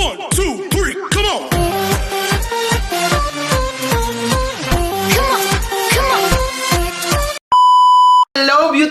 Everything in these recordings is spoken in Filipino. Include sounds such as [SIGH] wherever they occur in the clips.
One, two,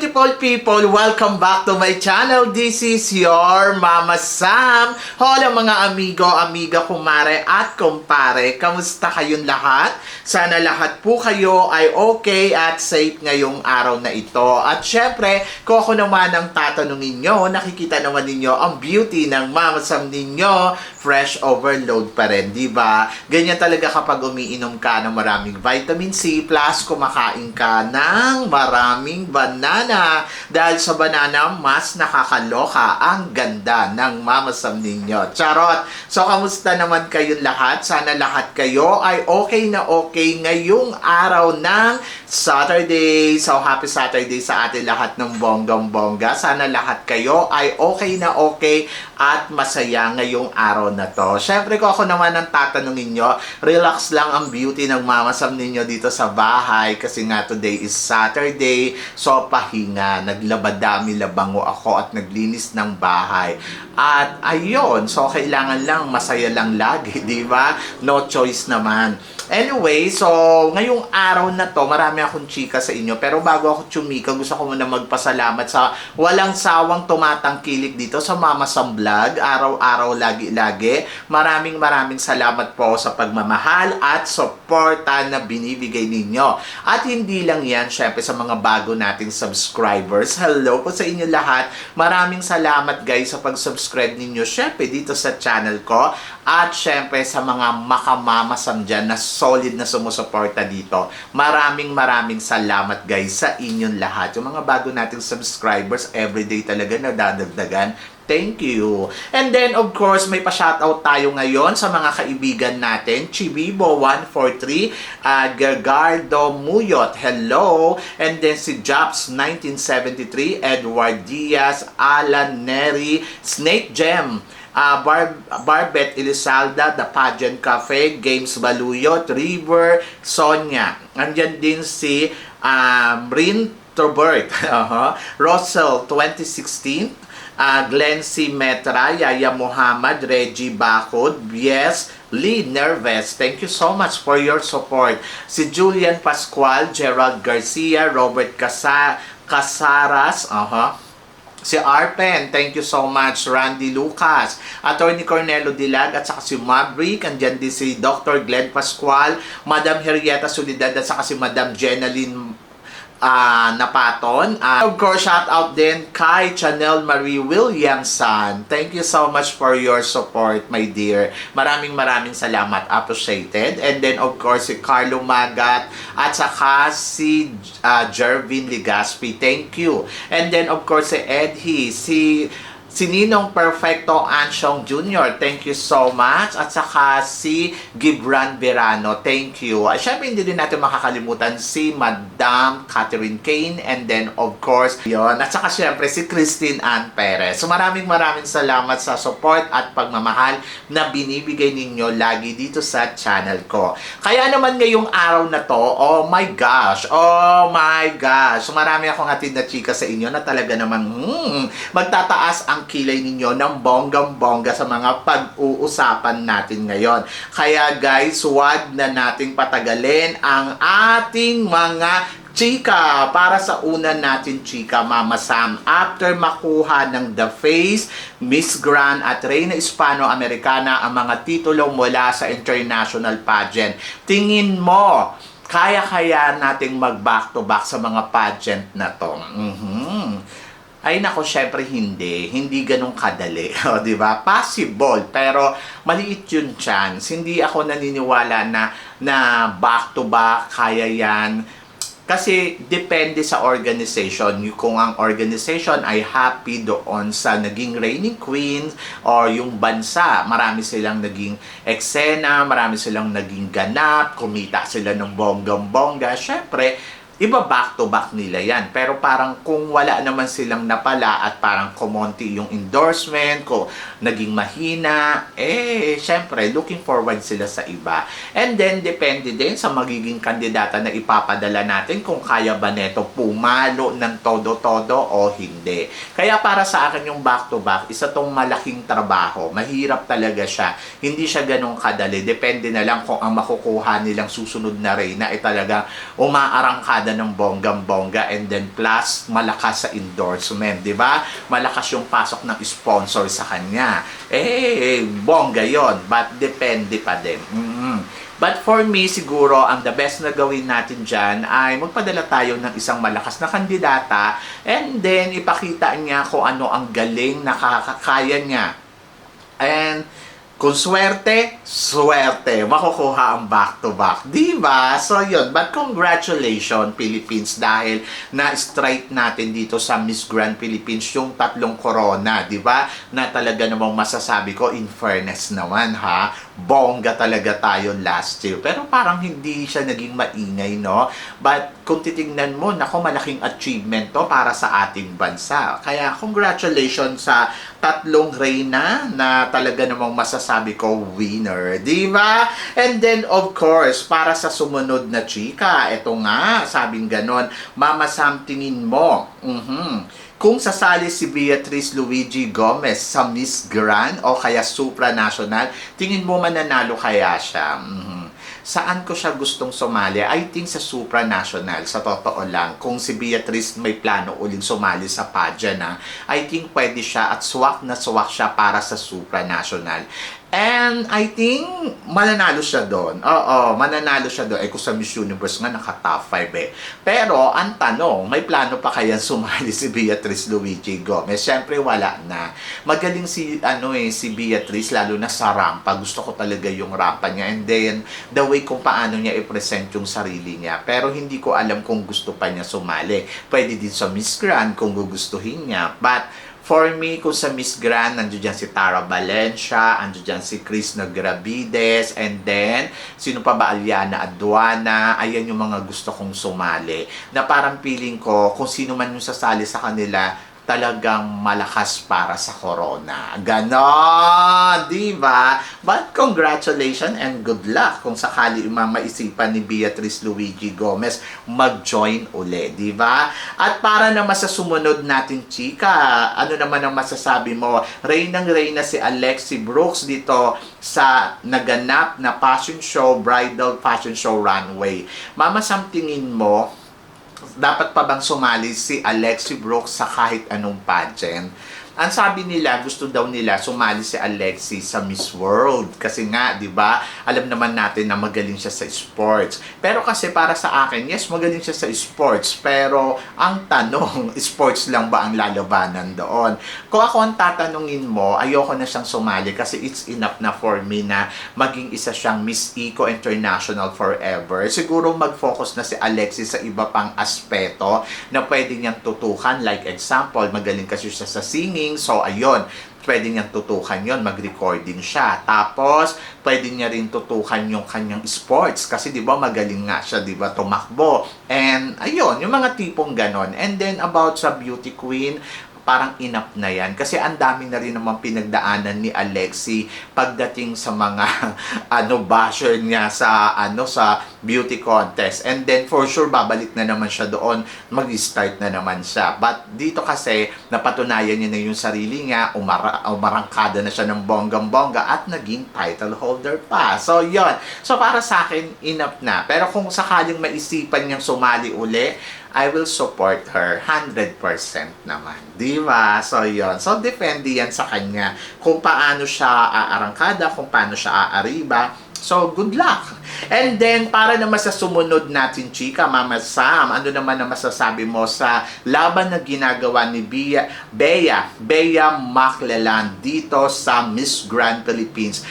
beautiful people! Welcome back to my channel. This is your Mama Sam. Hola mga amigo, amiga, kumare at kumpare. Kamusta kayong lahat? Sana lahat po kayo ay okay at safe ngayong araw na ito. At syempre, kung ako naman ang tatanungin nyo, nakikita naman ninyo ang beauty ng Mama Sam ninyo. Fresh overload pa rin, di ba? Ganyan talaga kapag umiinom ka ng maraming vitamin C plus kumakain ka ng maraming banana. Dahil sa banana, mas nakakaloka ang ganda ng mamasam ninyo. Charot! So, kamusta naman kayong lahat? Sana lahat kayo ay okay na okay ngayong araw ng Saturday. So, happy Saturday sa atin lahat ng bonggang-bongga. Sana lahat kayo ay okay na okay at masaya ngayong araw na to. Siyempre, kung ako naman ang tatanungin nyo, relax lang ang beauty ng mamasam ninyo dito sa bahay kasi nga today is Saturday. So, pahinga. Naglabadami labango ako at naglinis ng bahay. At ayun, so kailangan lang masaya lang lagi, [LAUGHS] di ba? No choice naman. Anyway, so ngayong araw na to, marami akong chika sa inyo. Pero bago ako chumika, gusto ko muna magpasalamat sa walang sawang tumatangkilik dito sa Mama Sam Vlog. Araw-araw, lagi-lagi. Maraming maraming salamat po sa pagmamahal at suporta na binibigay ninyo. At hindi lang yan, syempre sa mga bago nating subscribers. Hello po sa inyo lahat. Maraming salamat guys sa pag-subscribe ninyo. Syempre dito sa channel ko. At syempre sa mga makamamasam dyan na solid na sumusuporta dito. Maraming maraming salamat guys sa inyong lahat. Yung mga bago nating subscribers, everyday talaga nadadagdagan. Thank you. And then, of course, may pa-shoutout tayo ngayon sa mga kaibigan natin. Chibibo143, uh, Gergardo Muyot, hello. And then si Japs 1973, Edward Diaz, Alan Neri, Snake Gem, uh, Bar Barbet Elizalda, The Pageant Cafe, Games Baluyot, River, Sonia. Andyan din si um, Rin Trobert, [LAUGHS] uh Russell 2016, uh, Glenn C. Metra, Yaya Muhammad, Reggie Bakod, yes, Lee Nerves, thank you so much for your support. Si Julian Pascual, Gerald Garcia, Robert Casa Casaras, aha, Si Arpen, thank you so much. Randy Lucas, Attorney Cornelo Dilag, at saka si Maverick, andyan din si Dr. Glenn Pascual, Madam Henrietta Solidad, at saka si Madam Jenaline ah Napaton. Ah, of course, shout out din kay Chanel Marie Williamson. Thank you so much for your support, my dear. Maraming maraming salamat. Appreciated. And then, of course, si Carlo Magat at saka si ah, Jervin Ligaspi. Thank you. And then, of course, si Ed He, si Si Ninong Perfecto Ansyong Jr., thank you so much. At saka si Gibran Verano, thank you. At syempre, hindi din natin makakalimutan si Madam Catherine Kane. And then, of course, yon At saka syempre, si Christine Ann Perez. So maraming maraming salamat sa support at pagmamahal na binibigay ninyo lagi dito sa channel ko. Kaya naman ngayong araw na to, oh my gosh, oh my gosh. So marami akong hatid na chika sa inyo na talaga namang hmm, magtataas ang kilay ninyo ng bonggang-bongga sa mga pag-uusapan natin ngayon. Kaya guys, wag na nating patagalin ang ating mga chika para sa una natin chika Mama Sam after makuha ng The Face, Miss Grand at Reina Hispano-Americana ang mga titulo mula sa international pageant. Tingin mo, kaya-kaya nating mag back to back sa mga pageant na to. Mhm. Ay nako, syempre hindi. Hindi ganun kadali. [LAUGHS] O, di ba? Possible, pero maliit yung chance. Hindi ako naniniwala na, na back to back, kaya yan. Kasi depende sa organization. Kung ang organization ay happy doon sa naging reigning queen or yung bansa, marami silang naging eksena, marami silang naging ganap, kumita sila ng bonggang-bongga. Syempre, iba back to back nila yan. Pero parang kung wala naman silang napala at parang kumonti yung endorsement, ko naging mahina, eh, syempre, looking forward sila sa iba. And then, depende din sa magiging kandidata na ipapadala natin kung kaya ba neto pumalo ng todo-todo o hindi. Kaya para sa akin yung back to back, isa tong malaking trabaho. Mahirap talaga siya. Hindi siya ganun kadali. Depende na lang kung ang makukuha nilang susunod na Reyna ay talaga umaarangkada ng bonggang-bongga and then plus malakas sa endorsement, di ba? Malakas yung pasok ng sponsor sa kanya. Eh, bongga yon but depende pa din. Mm. But for me, siguro, ang the best na gawin natin dyan ay magpadala tayo ng isang malakas na kandidata and then ipakita niya kung ano ang galing nakakakaya niya. And kung swerte, swerte. Makukuha ang back-to-back. Di ba? So, yun. But congratulations, Philippines, dahil na-strike natin dito sa Miss Grand Philippines yung tatlong corona, di ba? Na talaga namang masasabi ko, in fairness naman, ha? Bongga talaga tayo last year. Pero parang hindi siya naging maingay, no? But kung titingnan mo, nako, malaking achievement to para sa ating bansa. Kaya congratulations sa tatlong reyna na talaga namang masasabi ko winner, di ba? And then of course, para sa sumunod na chika, eto nga, sabing ganon, Mama Sam tingin mo, mhm, kung sasali si Beatrice Luigi Gomez sa Miss Grand o kaya supranational, tingin mo mananalo kaya siya? Mhm. Saan ko siya gustong sumali? I think sa supranational, sa totoo lang. Kung si Beatrice may plano uling sumali sa pageant na, I think pwede siya at swak na swak siya para sa supranational. And I think mananalo siya doon. Oo, mananalo siya doon. Eh kung sa Miss Universe nga naka top 5 eh. Pero ang tanong, may plano pa kaya sumali [LAUGHS] si Beatrice Luigi Gomez? Siyempre wala na. Magaling si ano eh si Beatrice lalo na sa rampa. Gusto ko talaga yung rampa niya. And then the way kung paano niya i-present yung sarili niya. Pero hindi ko alam kung gusto pa niya sumali. Pwede din sa Miss Grand kung gugustuhin niya. But For me, kung sa Miss Grand, nandiyo dyan si Tara Valencia, nandiyo dyan si Chris Nagravides, and then, sino pa ba, Aliana Aduana, ayan yung mga gusto kong sumali. Na parang feeling ko, kung sino man yung sasali sa kanila, talagang malakas para sa corona. Ganon! Di ba? But congratulations and good luck kung sakali mamaisipan ni Beatrice Luigi Gomez mag-join uli. Di ba? At para naman sa sumunod natin, chika, ano naman ang masasabi mo? Reynang Reyna si Alexi Brooks dito sa naganap na fashion show, bridal fashion show runway. Mama, samtingin mo, dapat pa bang sumali si Alexi Brooks sa kahit anong pageant? Ang sabi nila, gusto daw nila sumali si Alexi sa Miss World. Kasi nga, di ba, alam naman natin na magaling siya sa sports. Pero kasi para sa akin, yes, magaling siya sa sports. Pero ang tanong, [LAUGHS] sports lang ba ang lalabanan doon? Kung ako ang tatanungin mo, ayoko na siyang sumali kasi it's enough na for me na maging isa siyang Miss Eco International forever. Siguro mag-focus na si Alexi sa iba pang aspeto na pwede niyang tutukan. Like example, magaling kasi siya sa singing. So, ayun, pwede niyang tutukan yon mag-recording siya. Tapos, pwede niya rin tutukan yung kanyang sports kasi 'di ba magaling nga siya 'di ba tumakbo. And ayun, yung mga tipong ganon. And then about sa beauty queen, parang enough na yan. Kasi ang dami na rin naman pinagdaanan ni Alexi pagdating sa mga [LAUGHS] ano basher niya sa ano sa beauty contest. And then for sure babalik na naman siya doon, mag-start na naman siya. But dito kasi napatunayan niya na yung sarili niya, umara, umarangkada na siya ng bonggang-bongga at naging title holder pa. So yon. So para sa akin enough na. Pero kung sakaling maisipan niyang sumali uli, I will support her 100% naman. Di ba? So, yon So, depende yan sa kanya kung paano siya aarangkada, kung paano siya aariba. So, good luck. And then, para naman sa sumunod natin, chika, Mama Sam, ano naman ang masasabi mo sa laban na ginagawa ni Bea, Bea, Bea Maclelan dito sa Miss Grand Philippines?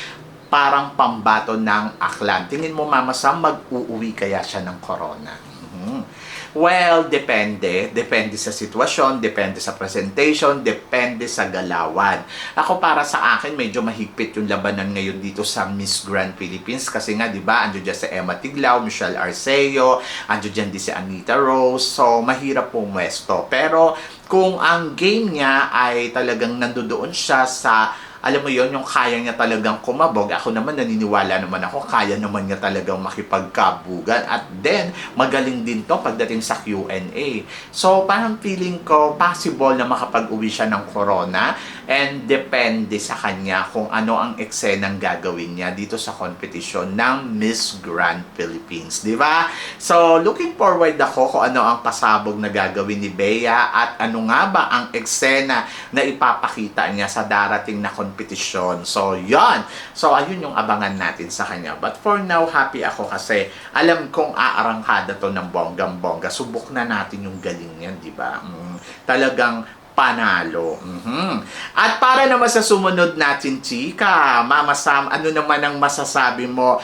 Parang pambato ng aklan. Tingin mo, Mama Sam, mag-uuwi kaya siya ng corona? Mhm. Well, depende. Depende sa sitwasyon, depende sa presentation, depende sa galawan. Ako para sa akin, medyo mahigpit yung labanan ngayon dito sa Miss Grand Philippines kasi nga, di ba, andyo dyan si Emma Tiglao, Michelle Arceo, andyo dyan din si Anita Rose, so mahirap pumwesto. Pero kung ang game niya ay talagang nandoon siya sa alam mo yon yung kaya niya talagang kumabog. Ako naman naniniwala naman ako, kaya naman niya talagang makipagkabugan. At then, magaling din to pagdating sa Q&A. So, parang feeling ko, possible na makapag-uwi siya ng corona. And depende sa kanya kung ano ang eksenang gagawin niya dito sa competition ng Miss Grand Philippines. Di ba? So, looking forward ako kung ano ang pasabog na gagawin ni Bea at ano nga ba ang eksena na ipapakita niya sa darating na kompetisyon. So, yon So, ayun yung abangan natin sa kanya. But for now, happy ako kasi alam kong aarangkada to ng bonggang-bongga. Subok na natin yung galing niyan, di ba? Mm, talagang panalo. Mhm. At para naman sa sumunod natin, chika, Mama Sam, ano naman ang masasabi mo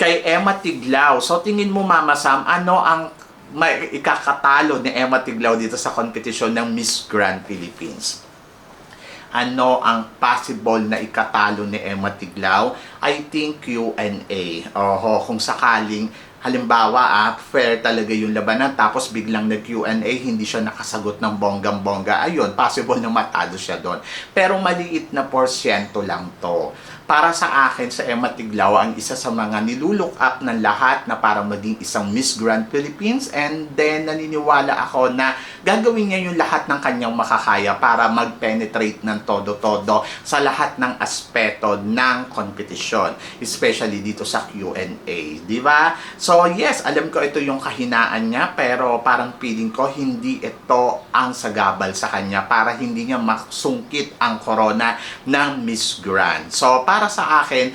kay Emma Tiglao? So, tingin mo, Mama Sam, ano ang may ikakatalo ni Emma Tiglao dito sa competition ng Miss Grand Philippines? ano ang possible na ikatalo ni Emma Tiglao? I think Q&A. Oho, kung sakaling halimbawa ah, fair talaga yung labanan tapos biglang nag Q&A hindi siya nakasagot ng bonggang-bongga ayun possible na matalo siya doon. Pero maliit na porsyento lang to para sa akin sa Emma Tiglao ang isa sa mga nilulook up ng lahat na para maging isang Miss Grand Philippines. And then naniniwala ako na gagawin niya yung lahat ng kanyang makakaya para mag-penetrate ng todo-todo sa lahat ng aspeto ng competition especially dito sa Q&A di ba? So yes alam ko ito yung kahinaan niya pero parang feeling ko hindi ito ang sagabal sa kanya para hindi niya masungkit ang corona ng Miss Grand. So para sa akin,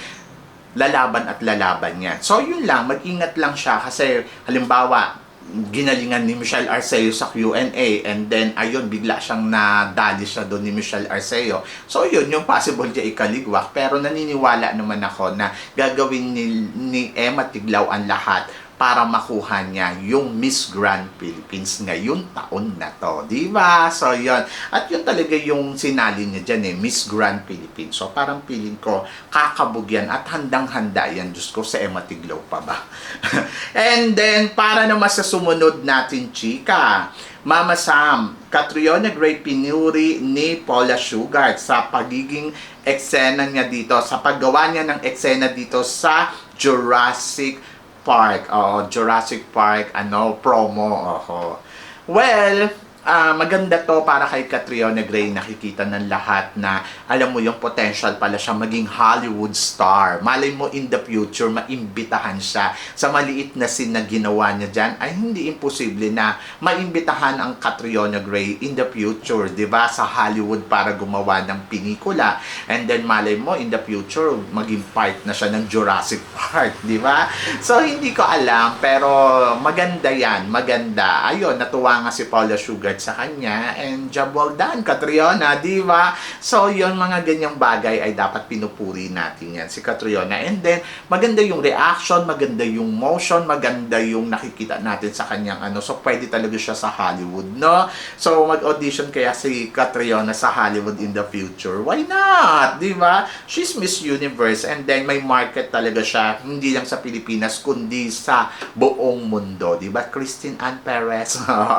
lalaban at lalaban yan. So, yun lang, mag-ingat lang siya kasi halimbawa, ginalingan ni Michelle Arceo sa Q&A and then ayun bigla siyang nadali siya doon ni Michelle Arceo. So yun yung possible niya ikaligwak. Pero naniniwala naman ako na gagawin ni, ni Emma Tiglao ang lahat para makuha niya yung Miss Grand Philippines ngayong taon na to. Di ba? So, yun. At yun talaga yung sinali niya dyan eh, Miss Grand Philippines. So, parang feeling ko, kakabog yan at handang-handa yan. Diyos ko, sa Emma Tiglaw pa ba? [LAUGHS] And then, para naman sa sumunod natin, chika, Mama Sam, Catriona Gray Pinuri ni Paula Sugar sa pagiging eksena niya dito, sa paggawa niya ng eksena dito sa Jurassic Park. Oh, Jurassic Park, ano, promo. Oh. Well, ah, maganda to para kay Catriona Gray nakikita ng lahat na alam mo yung potential pala siya maging Hollywood star. Malay mo in the future maimbitahan siya sa maliit na scene na ginawa niya dyan ay hindi imposible na maimbitahan ang Catriona Gray in the future, 'di ba? Sa Hollywood para gumawa ng pinikula. And then malay mo in the future maging part na siya ng Jurassic [LAUGHS] Park, 'di ba? So hindi ko alam pero maganda 'yan, maganda. Ayun, natuwa nga si Paula Sugar sa kanya and job well done, Catriona, di ba? So, yon mga ganyang bagay ay dapat pinupuri natin yan, si Catriona. And then, maganda yung reaction, maganda yung motion, maganda yung nakikita natin sa kanyang ano. So, pwede talaga siya sa Hollywood, no? So, mag-audition kaya si Catriona sa Hollywood in the future. Why not? Di ba? She's Miss Universe and then may market talaga siya, hindi lang sa Pilipinas, kundi sa buong mundo. Di ba? Christine Ann Perez.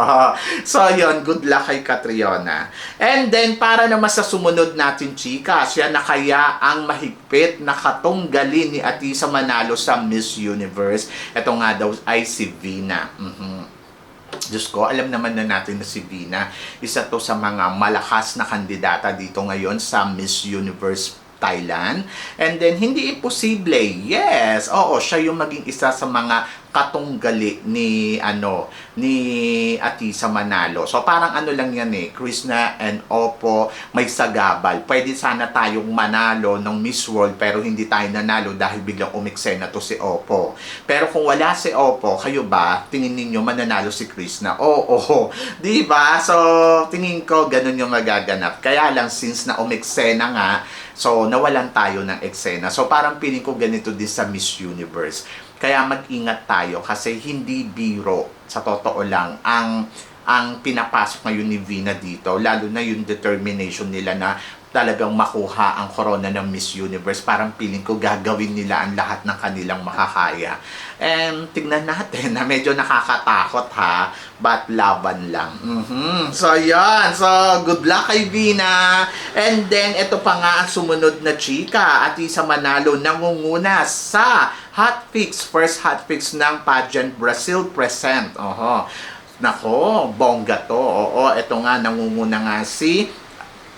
[LAUGHS] so, yun, good luck kay Catriona. And then, para naman sa sumunod natin, chika, siya na kaya ang mahigpit na katunggali ni Atisa Manalo sa Miss Universe. Ito nga daw ay si Vina. Mhm. Diyos ko, alam naman na natin na si Vina, isa to sa mga malakas na kandidata dito ngayon sa Miss Universe Thailand. And then, hindi imposible. Yes. Oo, siya yung maging isa sa mga katunggali ni ano ni Atisa Manalo. So parang ano lang yan eh, Krishna and Oppo may sagabal. Pwede sana tayong manalo ng Miss World pero hindi tayo nanalo dahil biglang umiksena to si Oppo. Pero kung wala si Oppo, kayo ba tingin ninyo mananalo si Krishna? Oo, oh, [LAUGHS] di ba? So tingin ko ganun yung magaganap. Kaya lang since na umiksena nga, so nawalan tayo ng eksena. So parang feeling ko ganito din sa Miss Universe. Kaya mag-ingat tayo kasi hindi biro sa totoo lang, ang ang pinapasok ngayon ni Vina dito, lalo na yung determination nila na talagang makuha ang corona ng Miss Universe. Parang feeling ko gagawin nila ang lahat ng kanilang makakaya. And tignan natin na medyo nakakatakot ha, but laban lang. Mhm. So yan, so good luck kay Vina. And then ito pa nga ang sumunod na chika at isa manalo nangunguna sa hot fix, first hot fix ng pageant Brazil present. Oho. Nako, bongga to. Oo, ito nga, nangunguna nga si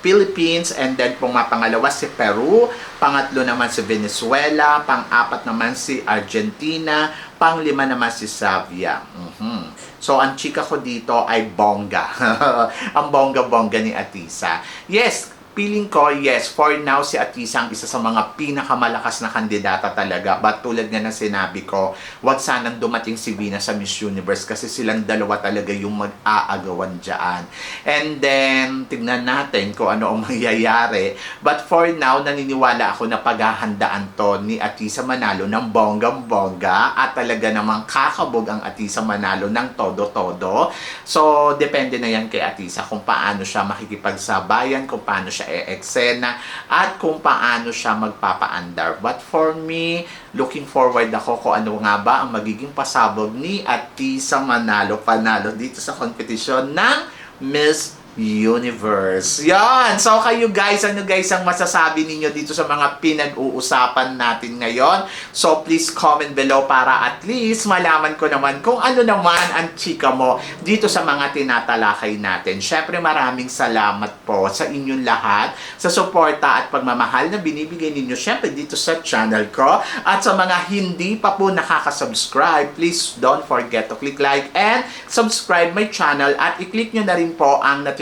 Philippines and then pong mapangalawa si Peru, pangatlo naman si Venezuela, pang-apat naman si Argentina, panglima naman si Savia. Mhm. So, ang chika ko dito ay bongga. [LAUGHS] ang bongga-bongga ni Atisa. Yes, Feeling ko, yes, for now, si Atisa ang isa sa mga pinakamalakas na kandidata talaga. But tulad nga ng sinabi ko, wag sanang dumating si Vina sa Miss Universe kasi silang dalawa talaga yung mag-aagawan dyan. And then, tignan natin kung ano ang [LAUGHS] mangyayari. But for now, naniniwala ako na paghahandaan to ni Atisa Manalo ng bonggang-bongga at talaga namang kakabog ang Atisa Manalo ng todo-todo. So, depende na yan kay Atisa kung paano siya makikipagsabayan, kung paano siya e-eksena, at kung paano siya magpapaandar. But for me, looking forward ako kung ano nga ba ang magiging pasabog ni Atisa Manalo Panalo dito sa kompetisyon ng Miss Universe. Yan! So kayo guys, ano guys ang masasabi ninyo dito sa mga pinag-uusapan natin ngayon? So please comment below para at least malaman ko naman kung ano naman ang chika mo dito sa mga tinatalakay natin. Syempre maraming salamat po sa inyong lahat sa suporta at pagmamahal na binibigay ninyo syempre dito sa channel ko. At sa mga hindi pa po nakaka-subscribe, please don't forget to click like and subscribe my channel at i-click nyo na rin po ang notification